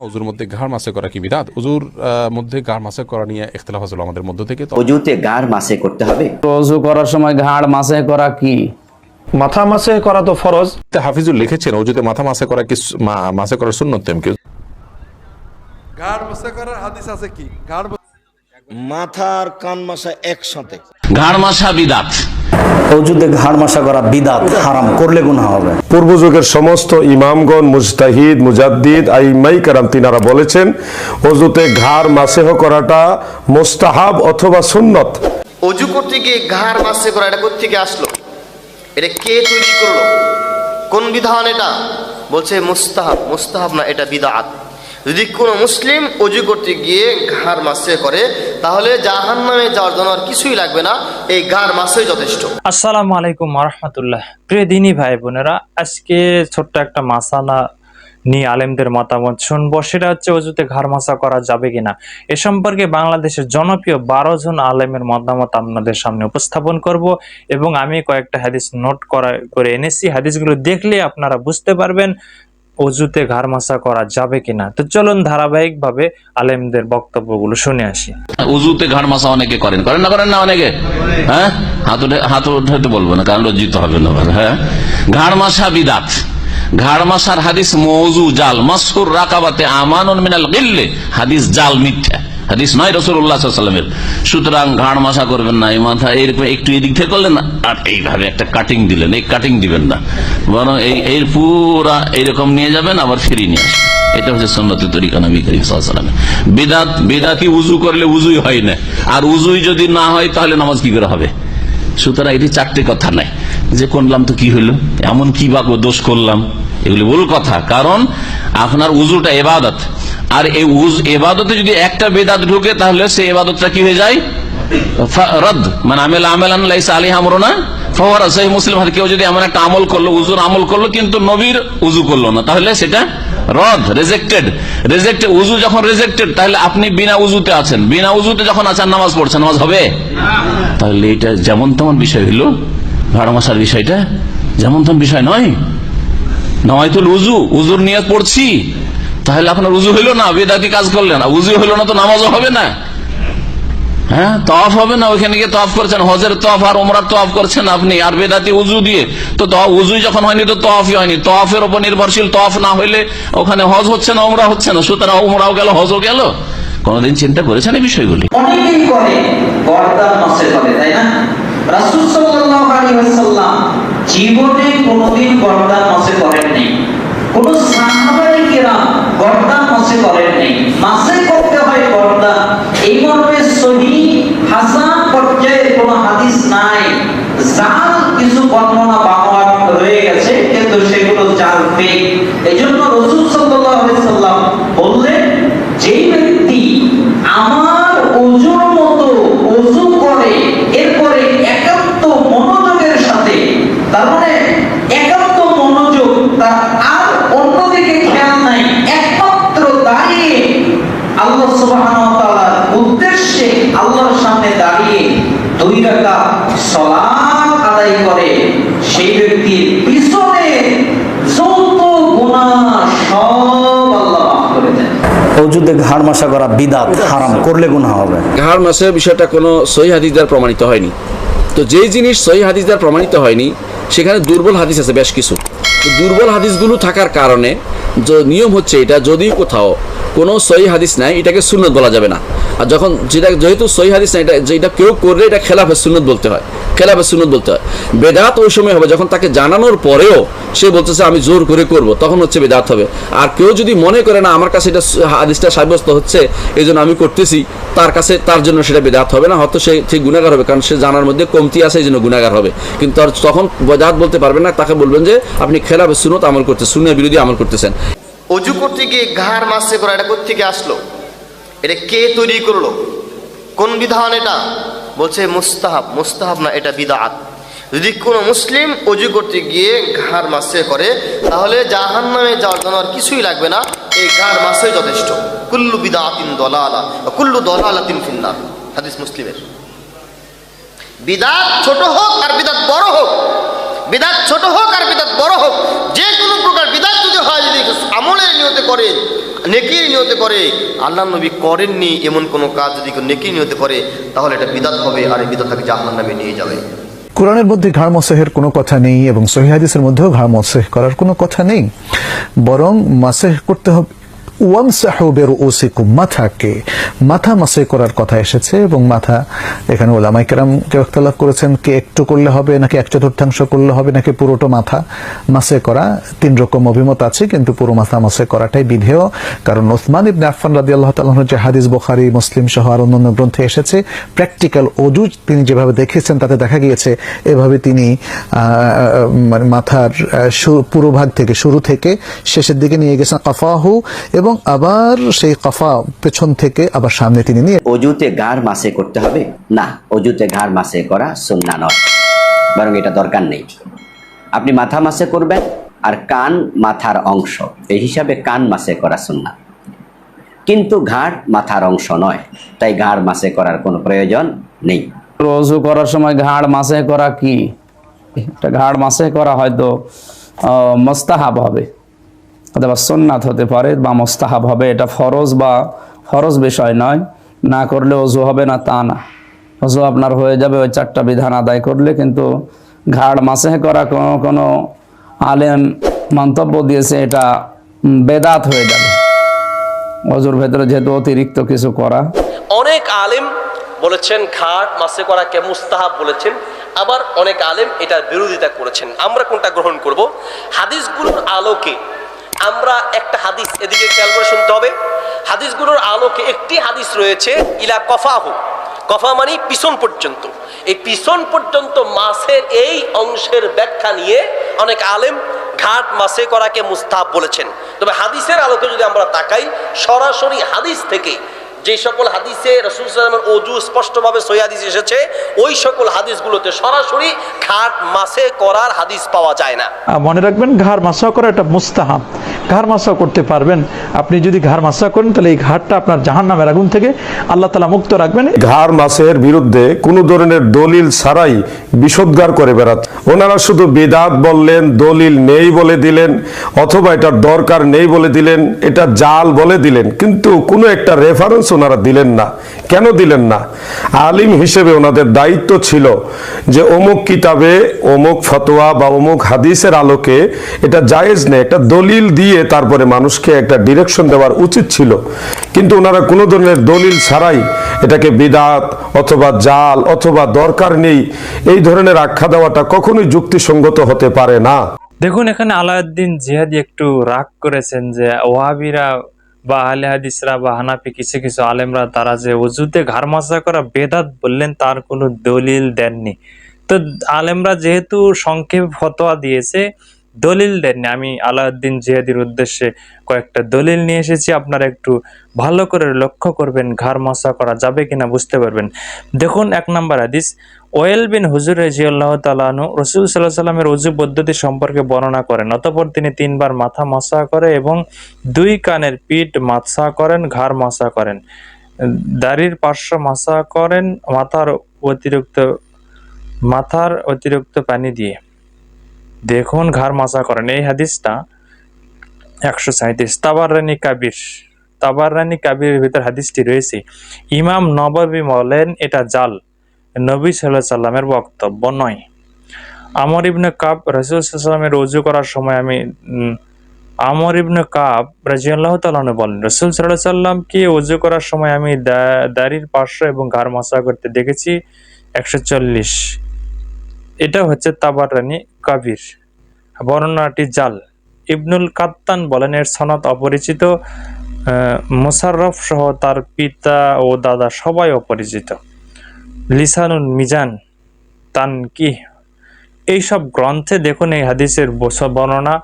উজুর মধ্যে ঘাড় মাসে করা কি বিদাত? উজুর মধ্যে ঘাড় মাসে করা নিয়ে ইখতলাফ আছে আমাদের মধ্য থেকে তো। গার মাসে করতে হবে। করার সময় ঘাড় মাসে করা কি? মাথা মাসে করা তো ফরজ। হাফিজুল লিখেছেন উজুতে মাথা মাসে করা কি মাসে করার সুন্নত তেম কি ঘাড় বসে করার হাদিস আছে কি? ঘাড় মাথার কান মাসা একসাথে। ঘাড় মাসা বিদাত। অজুতে ঘাড় মাসা করা বিদাত হারাম করলে গুণা হবে। পূর্ব যুগের সমস্ত ইমামগণ মুজতাহিদ মুজাদ্দিদ আইমাই কারাম তিনারা বলেছেন অজুতে ঘাড় মাসেহ করাটা মোস্তাহাব অথবা সুন্নত। অজু করতে গিয়ে ঘাড় মাসে করা এটা কোথেকে আসলো? এটা কে তৈরি করল? কোন বিধান এটা? বলছে মুস্তাহাব মুস্তাহাব না এটা বিদাত। যদি কোনো মুসলিম অজু করতে গিয়ে ঘাড় মাসে করে, তাহলে জাহান নামে যাওয়ার জন্য আর কিছুই লাগবে না। এই ঘাড় মাসেই যথেষ্ট। আসসালামু আলাইকুম রহমতুল্লাহ প্রিয় দিনী ভাই বোনেরা, আজকে ছোট্ট একটা মাসালা নিয়ে আলেমদের মতামত শুনব। সেটা হচ্ছে অজুতে ঘাড় মাসা করা যাবে কিনা? এ সম্পর্কে বাংলাদেশের জনপ্রিয় বারো জন আলেমের মতামত আপনাদের সামনে উপস্থাপন করব এবং আমি কয়েকটা হাদিস নোট করা, করে এনেছি। হাদিসগুলো দেখলে আপনারা বুঝতে পারবেন অজুতে ঘাড় মাসা করা যাবে কিনা? তো চলুন ধারাবাহিক ভাবে আলেমদের বক্তব্যগুলো শুনে আসি। অজুতে ঘাড় মাসা অনেকে করেন। করেন না করেন না অনেকে? হ্যাঁ? হাত হাত উঠাতে বলব না, কারণ লজ্জিত হবে না হ্যাঁ? ঘাড় মাসা বিদাত। ঘাড় মাসার হাদিস মৌজু জাল মাসুর রাকাবাতে আমানুন মিনাল গিল্লে। হাদিস জাল মিথ্যা। হাদিস নয় রসুল্লাহ সাল্লামের সুতরাং ঘাড় মাসা করবেন না, এই মাথা এরকম একটু এদিক থেকে করলেন না, আর এইভাবে একটা কাটিং দিলেন, এই কাটিং দিবেন না। বরং এই এর পুরা এইরকম নিয়ে যাবেন, আবার ফিরিয়ে নিয়ে আসবেন। এটা হচ্ছে সন্ন্যতি তরিকা নবী করিম উজু করলে উজুই হয় না। আর উজুই যদি না হয়, তাহলে নামাজ কি করে হবে? সুতরাং এটি চারটে কথা নাই। যে করলাম তো কি হইল এমন কি বা দোষ করলাম? এগুলি ভুল কথা। কারণ আপনার উজুটা এবাদত। আর এই উজ এবাদতে যদি একটা বেদাত ঢুকে, তাহলে সে এবাদতটা কি হয়ে যায়? রদ। মানে সেই মুসলিম কেউ যদি একটা আমল করল, উজুর আমল করল, কিন্তু নবীর উজু না, তাহলে সেটা রদ রেজেক্টেড রেজেক্টেড উজু যখন রেজেক্টেড তাহলে আপনি বিনা উজুতে আছেন। বিনা উজুতে যখন আছেন নামাজ পড়ছেন, নামাজ হবে? তাহলে এটা যেমন তেমন বিষয় হইল। ভাড়া মশার বিষয়টা যেমন তেমন বিষয় নয়। নয়তো উজু উজুর নিয়ে পড়ছি। তাহলে আপনার উজু হইল না, বেদাতি কাজ করলেন উজু হইল না তো নামাজও হবে না। হ্যাঁ তফ হবে না, ওইখানে গিয়ে তফ করছেন। হজের তফ আর ওমরার তফ করছেন আপনি, আর বেদাতি উজু দিয়ে। তো উজুই যখন হয়নি তো তফই হয়নি। তফের উপর নির্ভরশীল তফ না হইলে ওখানে হজ হচ্ছে না ওমরা হচ্ছে না। সুতরাং ওমরাও গেল, হজও গেল। কোনদিন চিন্তা করেছেন এই বিষয়গুলি? অনেকেই করে গর্দান মাসে করে, তাই না? রাসূল সাল্লাল্লাহু আলাইহি ওয়াসাল্লাম জীবনে কোনোদিন গর্দান মাসে করেন নেই। কোন সাহাবাই কেরাম গর্দান মাসে করেন নেই। মাসে করতে হয় গর্দান। এই মর্মে সহি হাসান পর্যায়ে কোনো হাদিস নাই। জাল কিছু বর্ণনা বাংলা রয়ে গেছে, কিন্তু সেগুলো জাল ফেক জন্য রাসূল সাল্লাল্লাহু আলাইহি সাল্লাম বললেন যেই ব্যক্তি আমার ওজুর মতো ওজু করে এরপরে একান্ত মনোযোগের সাথে তার মানে একান্ত মনোযোগ তার আর অন্যদিকে খেয়াল নাই একমাত্র দাঁড়িয়ে আল্লাহ সুবহানাহু ওয়া তাআলার উদ্দেশ্যে আল্লাহর সামনে দাঁড়িয়ে দুই রাকাত সালাত আদায় করে। সেই ব্যক্তির পিছনে যত গুনাহ সব আল্লাহ মাফ করে দেন। ঘাড় মাসা করা বিদাত হারাম করলে গুণা হবে। ঘাড় মাসের বিষয়টা কোনো সহি হাদিস দ্বারা প্রমাণিত হয়নি। তো যেই জিনিস সহি হাদিস দ্বারা প্রমাণিত হয়নি সেখানে দুর্বল হাদিস আছে, বেশ কিছু। দুর্বল হাদিসগুলো থাকার কারণে নিয়ম হচ্ছে এটা, যদি কোথাও কোনো সহি হাদিস নাই, এটাকে সুন্নত বলা যাবে না। আর যখন যেটা যেহেতু সহি হাদিস নাই এটা যেটা কেউ করলে এটা খেলাফে সুন্নত বলতে হয়। খেলাফে সুন্নত বলতে হয়। বেদাত ওই সময় হবে, যখন তাকে জানানোর পরেও সে বলতেছে, আমি জোর করে করব তখন হচ্ছে বেদাত হবে। আর কেউ যদি মনে করে, না, আমার কাছে এটা হাদিসটা সাব্যস্ত হচ্ছে এই জন্য আমি করতেছি তার কাছে তার জন্য সেটা বেদাত হবে না। হয়তো সে ঠিক গুণাগার হবে, কারণ সে জানার মধ্যে কমতি আছে এই জন্য গুণাগার হবে। কিন্তু আর তখন বেদাত বলতে পারবেন না, তাকে বলবেন যে, আপনি খেলাফে সুনত আমল করতে সুন্নের বিরোধী আমল করতেছেন। অজু করতে গিয়ে ঘাড় মাসে করা, এটা কোথেকে আসলো? এটা কে তৈরি করল? কোন বিধান এটা? বলছে মুস্তাহাব। মুস্তাহাব না, এটা বিদাত। যদি কোনো মুসলিম অজু করতে গিয়ে ঘাড় মাসে করে, তাহলে জাহান নামে যাওয়ার জন্য আর কিছুই লাগবে না। এই ঘাড় মাসে যথেষ্ট। কুল্লু বিদাতিন দলালা কুল্লু দলালাতিন ফিন্নার। হাদিস মুসলিমের। বিদাত ছোট হোক আর বিদাত বড় হোক, বিদাত ছোট হোক আর বিদাত বড় হোক, যে কোনো প্রকার বিদাত যদি হয়, যদি আমলের নিয়তে করে নেকির নিয়তে করে। আল্লাহ নবী করেননি এমন কোনো কাজ যদি কেউ নেকির নিয়তে করে, তাহলে এটা বিদাত হবে আর এই বিদাত তাকে জাহান নামে নিয়ে যাবে। কোরআনের মধ্যে ঘাড় মসেহের কোনো কথা নেই এবং সহি হাদিসের মধ্যেও ঘাড় মসেহ করার কোনো কথা নেই। বরং মাসেহ করতে হবে ওয়ামসাহু বিরুউসিকুম, মাথাকে, মাথা মাসে করার কথা এসেছে এবং মাথা, এখানে ওলামাই কেরাম কেউ ইখতলাফ করেছেন, কে একটু করলে হবে, নাকি এক চতুর্থাংশ করলে হবে, নাকি পুরোটা মাথা মাসে করা, তিন রকম অভিমত আছে, কিন্তু পুরো মাথা মাসে করাটাই বিধেয়, কারণ ওসমান ইবনে আফফান রাদিয়াল্লাহু তাআলা যে হাদিস বোখারি, মুসলিম সহ আর অন্যান্য গ্রন্থে এসেছে, প্র্যাকটিক্যাল অজু তিনি যেভাবে দেখেছেন, তাতে দেখা গিয়েছে, এভাবে তিনি মানে মাথার পুরো ভাগ থেকে, শুরু থেকে শেষের দিকে নিয়ে গেছেন, কফাহু, এবং আবার সেই কফা পেছন থেকে আবার সামনে তিনি নিয়ে অজুতে গাড় মাসে করতে হবে? না অজুতে ঘাড় মাসে করা সুন্না নয়। বরং এটা দরকার নেই। আপনি মাথা মাসে করবেন আর কান মাথার অংশ। এই হিসাবে কান মাসে করা সুন্না। কিন্তু ঘাড় মাথার অংশ নয়। তাই ঘাড় মাসে করার কোনো প্রয়োজন নেই। রজু করার সময় ঘাড় মাসে করা কি? এটা ঘাড় মাসে করা হয়তো আহ, মোস্তাহাব হবে। অথবা সোননাথ হতে পারে বা মোস্তাহাব হবে, এটা ফরজ বা ফরজ বিষয় নয়। না করলে অজু হবে না, তা না। অজু আপনার হয়ে যাবে, ওই চারটা বিধান আদায় করলে, কিন্তু ঘাড় মাসে করা কোনো কোনো আলেম মন্তব্য দিয়েছে, এটা বেদাত হয়ে যাবে। অজুর ভেতরে যেহেতু অতিরিক্ত কিছু করা। অনেক আলেম বলেছেন ঘাট মাসে করাকে মুস্তাহাব বলেছেন, আবার অনেক আলেম এটার বিরোধিতা করেছেন। আমরা কোনটা গ্রহণ করব? হাদিসগুলোর আলোকে আমরা একটা হাদিস এদিকে খেয়াল করে শুনতে হবে। হাদিসগুলোর আলোকে একটি হাদিস রয়েছে, ইলা কফাহু। কফা মানে পিছন পর্যন্ত। এই পিছন পর্যন্ত মাসের এই অংশের ব্যাখ্যা নিয়ে অনেক আলেম ঘাট মাসে করাকে মুস্তাহাব বলেছেন। তবে হাদিসের আলোকে যদি আমরা তাকাই, সরাসরি হাদিস থেকে যে সকল হাদিসে রসুল সাল্লামের অজু স্পষ্টভাবে সই হাদিস এসেছে, ওই সকল হাদিসগুলোতে সরাসরি ঘাট মাসে করার হাদিস পাওয়া যায় না। মনে রাখবেন ঘাড় মাসা করা এটা মুস্তাহাব। ঘাড় মাসা করতে পারবেন। আপনি যদি ঘাড় মাসা করেন, তাহলে এই ঘাটটা আপনার জাহান নামের আগুন থেকে আল্লাহ তালা মুক্ত রাখবেন। ঘাড় মাসের বিরুদ্ধে কোনো ধরনের দলিল ছাড়াই বিষোদ্গার করে বেড়াত। ওনারা শুধু বেদাত বললেন, দলিল নেই বলে দিলেন, অথবা এটার দরকার নেই বলে দিলেন, এটা জাল বলে দিলেন, কিন্তু কোনো একটা রেফারেন্স ওনারা দিলেন না। কেন দিলেন না? আলিম হিসেবে ওনাদের দায়িত্ব ছিল যে অমুক কিতাবে, অমুক ফতোয়া বা অমুক হাদিসের আলোকে এটা জায়েজ নেই, একটা দলিল দিয়ে তারপরে মানুষকে একটা ডিরেকশন দেওয়ার উচিত ছিল। কিন্তু ওনারা কোনো ধরনের দলিল ছাড়াই এটাকে বিদাত অথবা জাল অথবা দরকার নেই, এই ধরনের আখ্যা দেওয়াটা কখনোই যুক্তিসঙ্গত হতে পারে না। দেখুন, এখানে আলাউদ্দিন জিহাদি একটু রাগ করেছেন যে ওয়াহাবিরা বা আহলে হাদিসরা বা হানাফি কিছু কিছু আলেমরা তারা যে অজুতে ঘাড় করা বেদাত বললেন, তার কোনো দলিল দেননি। তো আলেমরা যেহেতু সংক্ষেপ ফতোয়া দিয়েছে দলিল দেননি। আমি আলাউদ্দিন জিহাদির উদ্দেশ্যে কয়েকটা দলিল নিয়ে এসেছি। আপনারা একটু ভালো করে লক্ষ্য করবেন, ঘাড় মশা করা যাবে কিনা বুঝতে পারবেন। দেখুন, এক নম্বর হাদিস, ওয়েল বিন হুজুর রাজিউল্লাহ তালানু রসুল সাল্লাহ সাল্লামের উজু পদ্ধতি সম্পর্কে বর্ণনা করেন। অতপর তিনি তিনবার মাথা মশা করে এবং দুই কানের পিঠ মাসা করেন, ঘাড় মশা করেন। দাড়ির পার্শ্ব মাসা করেন মাথার অতিরিক্ত মাথার অতিরিক্ত পানি দিয়ে। দেখুন, ঘাড় মাসা করেন। এই হাদিসটা একশো সাঁত্রিশ তাবার রানী কাবির তাবার রানী কাবিরের ভিতর হাদিসটি রয়েছে। ইমাম নববী বলেন, এটা জাল। নবী সাল্লাহ সাল্লামের বক্তব্য নয়। আমর ইবনে কাব রসুল সাল্লামের রুজু করার সময় আমি আমর ইবনে কাব রাজিয়াল্লাহ তালনে বলেন, রসুল সাল্লাহ সাল্লামকে উজু করার সময় আমি দাড়ির পার্শ্ব এবং ঘাড় মাসা করতে দেখেছি একশো চল্লিশ। এটা হচ্ছে তাবার রানী কাবির, বর্ণনাটি জাল। ইবনুল কাত্তান বলেন, এর সনদ অপরিচিত মোশাররফ সহ তার পিতা ও দাদা সবাই অপরিচিত। লিসানুল মিজান তান কি এইসব গ্রন্থে দেখুন এই হাদিসের বর্ণনা।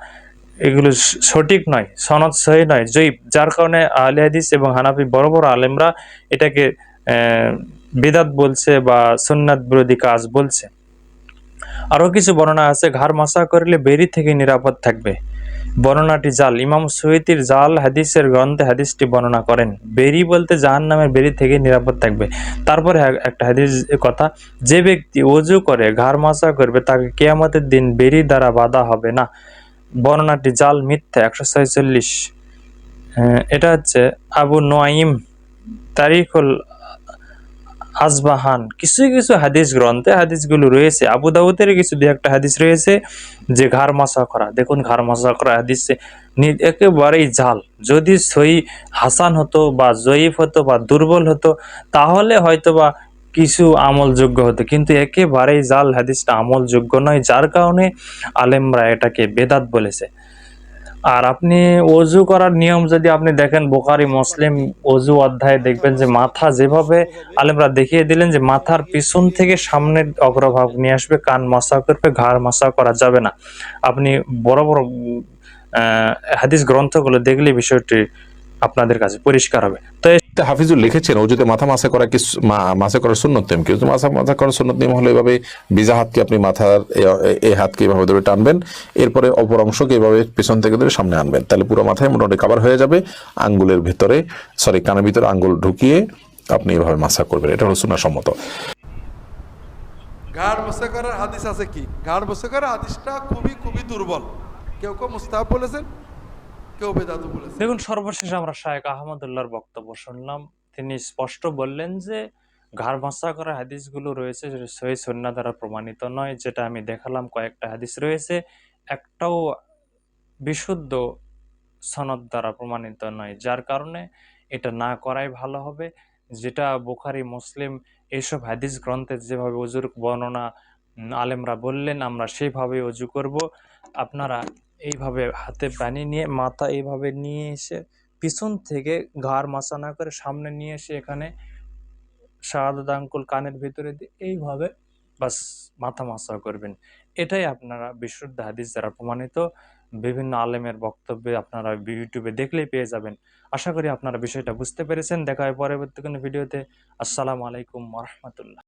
এগুলো সঠিক নয়, সনদ সহি নয় জৈব যার কারণে আহলে হাদিস এবং হানাফি বড় বড় আলেমরা এটাকে বেদাত বলছে বা সুন্নাত বিরোধী কাজ বলছে। আরও কিছু বর্ণনা আছে, ঘাড় মাসা করলে বেরি থেকে নিরাপদ থাকবে। বর্ণনাটি জাল। ইমাম সৈয়দির জাল হাদিসের গ্রন্থে হাদিসটি বর্ণনা করেন, বেরি বলতে জাহান নামের বেরি থেকে নিরাপদ থাকবে। তারপরে একটা হাদিস কথা, যে ব্যক্তি অজু করে, ঘাড় মাসা করবে, তাকে কেয়ামতের দিন বেরি দ্বারা বাধা হবে না। বর্ণনাটি জাল মিথ্যা, একশো ছয়চল্লিশ। এটা হচ্ছে আবু নোয়াইম তারিখুল আজবাহান। কিছু কিছু হাদিস গ্রন্থে হাদিসগুলো রয়েছে। আবু দাউদের কিছু দু একটা হাদিস রয়েছে যে ঘাড় মাসা করা। দেখুন ঘাড় মাসা করা হাদিসে একেবারেই জাল যদি সই হাসান হতো বা জয়ীফ হতো বা দুর্বল হতো, তাহলে হয়তো বা কিছু আমলযোগ্য হতো। কিন্তু একেবারেই জাল হাদিসটা আমলযোগ্য নয়। যার কারণে আলেমরা এটাকে বেদাত বলেছে। আর আপনি অজু করার নিয়ম যদি আপনি দেখেন বোকারি মুসলিম অজু অধ্যায়ে দেখবেন যে মাথা যেভাবে আলেমরা দেখিয়ে দিলেন যে মাথার পিছন থেকে সামনের অগ্রভাগ নিয়ে আসবে, কান মশা করবে, ঘাড় মশা করা যাবে না। আপনি বড় বড় হাদিস গ্রন্থগুলো দেখলে বিষয়টি আপনাদের কাছে পরিষ্কার হবে। তো হাফিজুল লিখেছেন অজুতে মাথা মাসে করা কি মাসে করার সুন্নত নিয়ম কিন্তু মাথা মাথা করার সুন্নত নিয়ম হলো এভাবে বিজা হাতকে আপনি মাথার এই হাতকে এভাবে ধরে টানবেন এরপরে অপর অংশকে এভাবে পেছন থেকে ধরে সামনে আনবেন। তাহলে পুরো মাথায় মোটামুটি কাবার হয়ে যাবে আঙ্গুলের ভিতরে সরি কানের ভিতরে আঙ্গুল ঢুকিয়ে আপনি এভাবে মাসা করবেন। এটা হলো সুন্নাহ সম্মত। ঘাড় বসে করার হাদিস আছে কি? ঘাড় বসে করার হাদিসটা খুবই খুবই দুর্বল। কেউ কেউ মুস্তাহাব বলেছেন? কেউ বেদাতু বলেছেন দেখুন, সর্বশেষ আমরা শায়েক আহমদুল্লাহর বক্তব্য শুনলাম। তিনি স্পষ্ট বললেন যে, ঘাড় মাসা করা হাদিসগুলো রয়েছে সহি সন্না দ্বারা প্রমাণিত নয়। যেটা আমি দেখালাম, কয়েকটা হাদিস রয়েছে। একটাও বিশুদ্ধ সনদ দ্বারা প্রমাণিত নয়, যার কারণে এটা না করাই ভালো হবে। যেটা বুখারি, মুসলিম এইসব হাদিস গ্রন্থে যেভাবে অজুর বর্ণনা আলেমরা বললেন, আমরা সেইভাবে অজু করব। আপনারা এইভাবে হাতে পানি নিয়ে, মাথা এইভাবে নিয়ে এসে পিছন থেকে ঘাড় মাসা না করে সামনে নিয়ে এসে এখানে শাহাদাত আঙ্কুল কানের ভিতরে দিয়ে এইভাবে বাস মাথা মাসা করবেন। এটাই আপনারা বিশুদ্ধ হাদিস দ্বারা প্রমাণিত। বিভিন্ন আলেমের বক্তব্যে আপনারা ইউটিউবে দেখলেই পেয়ে যাবেন। আশা করি আপনারা বিষয়টা বুঝতে পেরেছেন। দেখা হয় পরবর্তী কোনো ভিডিওতে। আসসালামু আলাইকুম রহমতুল্লাহ।